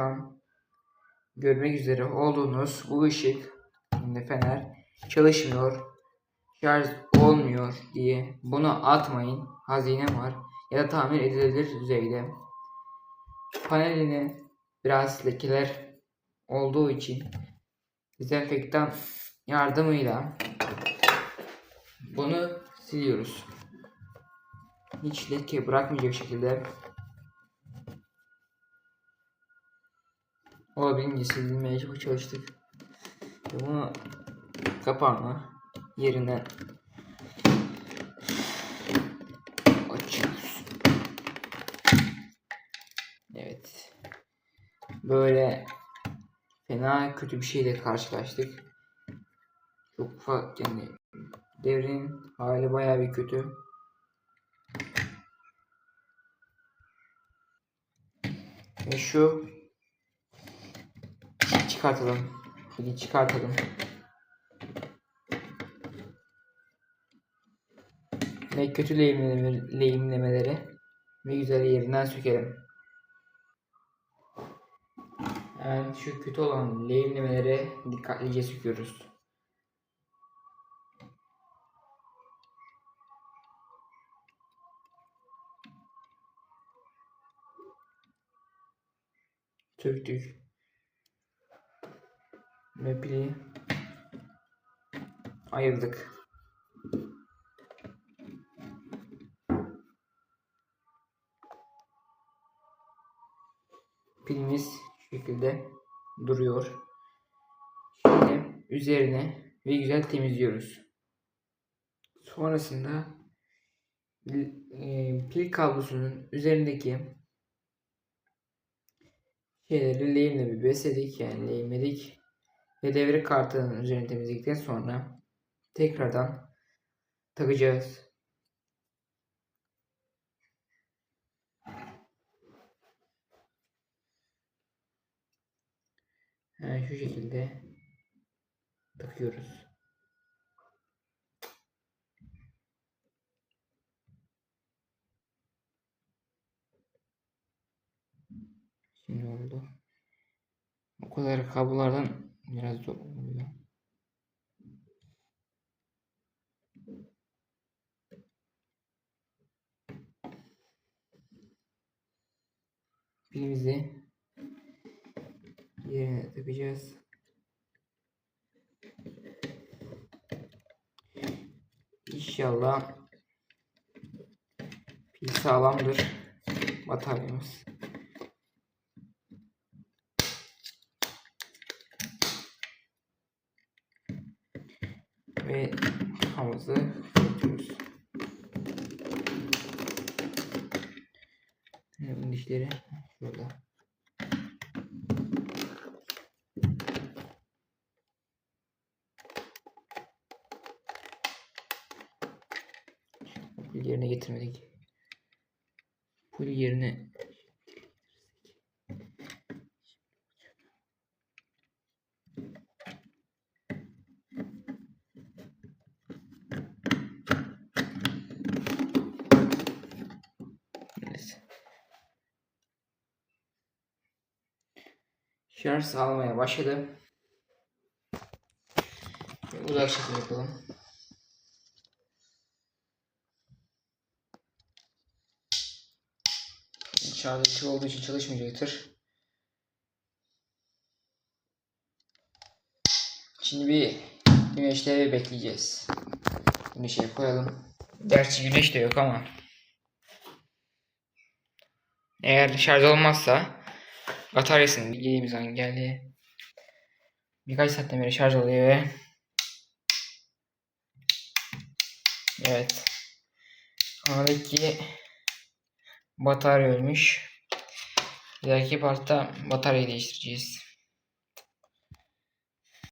an görmek üzere. Olduğunuz bu ışık şimdi fener çalışmıyor şarj olmuyor diye bunu atmayın. Hazine var ya da tamir edilebilir düzeyde. Panelini biraz lekeler olduğu için dezenfektan yardımıyla bunu siliyoruz. Hiç leke bırakmayacak şekilde olabildiğince silinmeye çok çalıştık. Ve Bunu kapağını yerine açıyoruz. Evet. Böyle fena kötü bir şeyle karşılaştık. Çok ufak yani devrin hali bayağı bir kötü. Ve şu çıkartalım. Hadi çıkartalım. Ve kötü lehimleme- lehimlemeleri ve güzel yerinden sökelim. Yani şu kötü olan lehimlemeleri dikkatlice söküyoruz. Söktük. Pili ayırdık. Pilimiz şu şekilde duruyor. Şimdi üzerine ve güzel temizliyoruz. Sonrasında e, pil kablosunun üzerindeki şeyleri lehimle bir besledik yani lehimledik ve devre kartının üzerini temizledikten sonra tekrardan takacağız. Yani şu şekilde takıyoruz. Şimdi oldu. O kadar kablolardan biraz zor oluyor. Pilimizi yerine takacağız. İnşallah pil sağlamdır bataryamız. Ve havamızı yapıyoruz. Bunun dişleri şurada. Pul yerine getirmedik. Pul yerine Şarj sağlamaya başladı. Uzak çekim yapalım. Şarj açık olduğu için çalışmayacaktır. Şimdi bir güneşleri bekleyeceğiz. Güneşe koyalım. Gerçi güneş de yok ama. Eğer şarj olmazsa bataryasının an geldi. Birkaç saatten beri şarj oluyor ve Evet. Kanaldaki batarya ölmüş. Bir dahaki partta bataryayı değiştireceğiz.